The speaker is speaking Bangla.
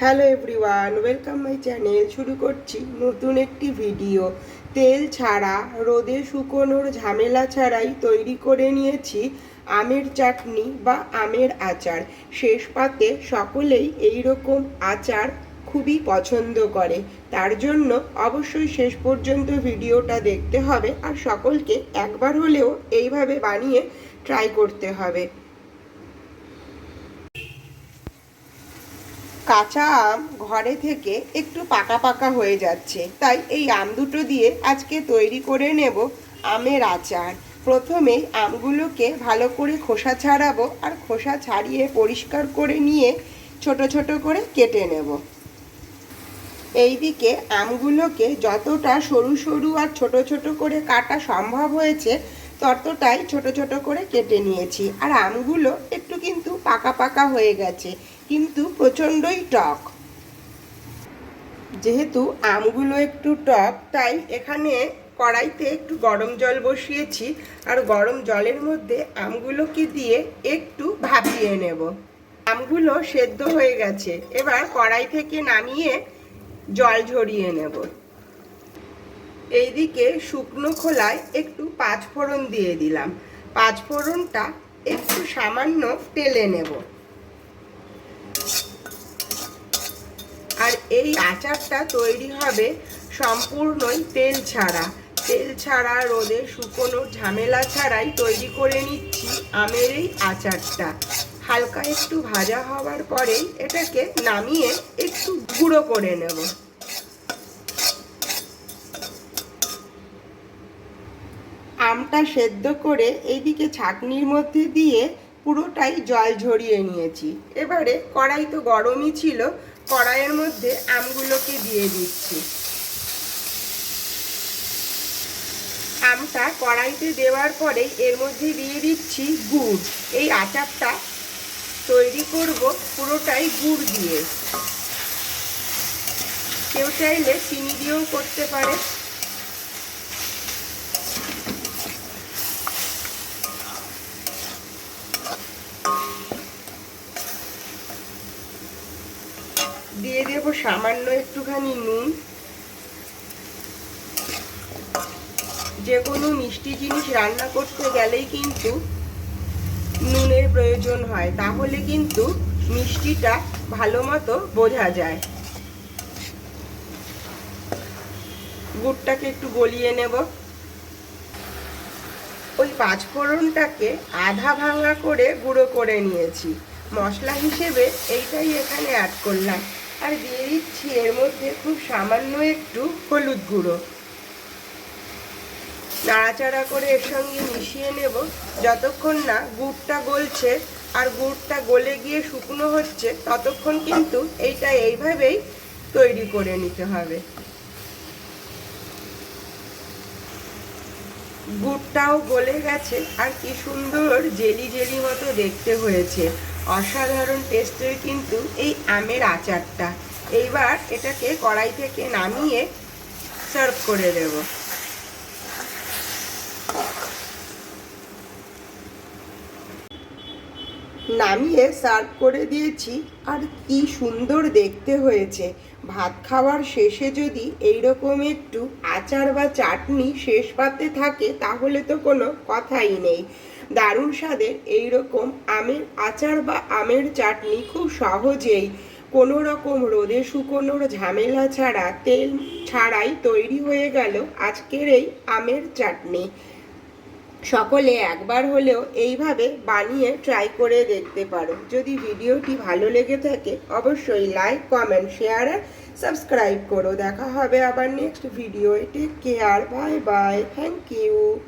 Hello everyone, welcome my channel. শুরু করছি নতুন একটি ভিডিও। তেল ছাড়া রোদে শুকোনোর ঝামেলা ছাড়াই তৈরি করে নিয়েছি আমের চাটনি বা আমের আচার। শেষ পাতে সকলেই এই রকম আচার খুবই পছন্দ করে। তার জন্য অবশ্যই শেষ পর্যন্ত ভিডিওটা দেখতে হবে আর সকলকে একবার হলেও এইভাবে বানিয়ে ট্রাই করতে হবে। কাঁচা আম ঘরে থেকে একটু পাকা পাকা হয়ে যাচ্ছে। তাই এই আম দুটো দিয়ে আজকে তৈরি করে নেব আমের আচার। প্রথমে আমগুলোকে ভালো করে খোসা ছাড়াবো আর খোসা ছাড়িয়ে পরিষ্কার করে নিয়ে ছোট ছোট করে কেটে নেব। এইদিকে আমগুলোকে যতটা সরু সরু আর ছোট ছোট করে কাটা সম্ভব হয়েছে, ততটাই ছোট ছোট করে কেটে নিয়েছি। আর আমগুলো একটু কিন্তু পাকা পাকা হয়ে গেছে। কিন্তু প্রচণ্ডই টক। যেহেতু আমগুলো একটু টক, তাই এখানে কড়াইতে একটু গরম জল বসিয়েছি আর গরম জলের মধ্যে আমগুলোকে দিয়ে একটু ভাপিয়ে নেব। আমগুলো সেদ্ধ হয়ে গেছে। এবার কড়াই থেকে নামিয়ে জল ঝরিয়ে নেব। এইদিকে শুকনো খোলায় একটু পাঁচফোড়ন দিয়ে দিলাম। পাঁচফোড়নটা একটু সামান্য তেলে নেব আর এই আচারটা তৈরি হবে সম্পূর্ণই তেল ছাড়া। তেল ছাড়া রোদে শুকনো ঝামেলা ছাড়াই তৈরি করে নিচ্ছি আমের এই আচারটা। হালকা একটু ভাজা হওয়ার পরেই এটাকে নামিয়ে একটু গুঁড়ো করে নেব। আমটা সেদ্ধ করে এইদিকে ছাকনির মধ্যে দিয়ে পুরোটাই জল ঝরিয়ে নিয়েছি। এবারে কড়াই তো গরমই ছিল কড়াইয়ের মধ্যে আমগুলোকে দিয়ে দিচ্ছি। আমটা কড়াইতে দেওয়ার পরে এর মধ্যে দিয়ে দিচ্ছি গুড়। এই আচারটা তৈরি করব পুরোটাই গুড় দিয়ে। কেউ চাইলে চিনি দিয়েও করতে পারে। দিয়ে দেব সামান্য একটুখানি নুন। যে কোনো মিষ্টি জিনিস রান্না করতে গেলেই কিন্তু নুনের প্রয়োজন হয়, তাহলে কিন্তু মিষ্টিটা ভালো মতো বোঝা যায়। গুড়টাকে একটু গলিয়ে নেব। ওই পাঁচফোড়নটাকে আধা ভাঙা করে গুঁড়ো করে নিয়েছি। মশলা হিসেবে এইটাই এখানে অ্যাড করলাম। আর দিয়ে দিচ্ছি এর মধ্যে খুব সামান্য একটু হলুদ গুঁড়ো। নাড়াচাড়া করে এর সঙ্গে মিশিয়ে নেব। যতক্ষণ না গুড়টা গলছে আর গুড়টা গলে গিয়ে শুকনো হচ্ছে, ততক্ষণ কিন্তু এইটা এইভাবেই তৈরি করে নিতে হবে। গুড়টাও গলে গেছে আর কি সুন্দর জেলি জেলি মতো দেখতে হয়েছে। অসাধারণ টেস্টের কিন্তু এই আমের আচারটা। এইবার এটাকে কড়াই থেকে নামিয়ে সার্ভ করে দেব। নামিয়ে সার্ভ করে দিয়েছি। আর কি সুন্দর দেখতে হয়েছে। ভাত খাওয়ার শেষে যদি এইরকম একটু আচার বা চাটনি শেষ পাতে থাকে, তাহলে তো কোনো কথাই নেই। দারুণ স্বাদের এইরকম আমের আচার বা আমের চাটনি খুব সহজেই কোনো রকম রোদে শুকোনোর ঝামেলা ছাড়া তেল ছাড়াই তৈরি হয়ে গেল আজকের এই আমের চাটনি। সকলে একবার হলেও এইভাবে বানিয়ে ট্রাই করে দেখতে পারো। যদি ভিডিওটি ভালো লেগে থাকে, অবশ্যই লাইক কমেন্ট শেয়ার আর সাবস্ক্রাইব করো। দেখা হবে আবার next video take care bye bye thank you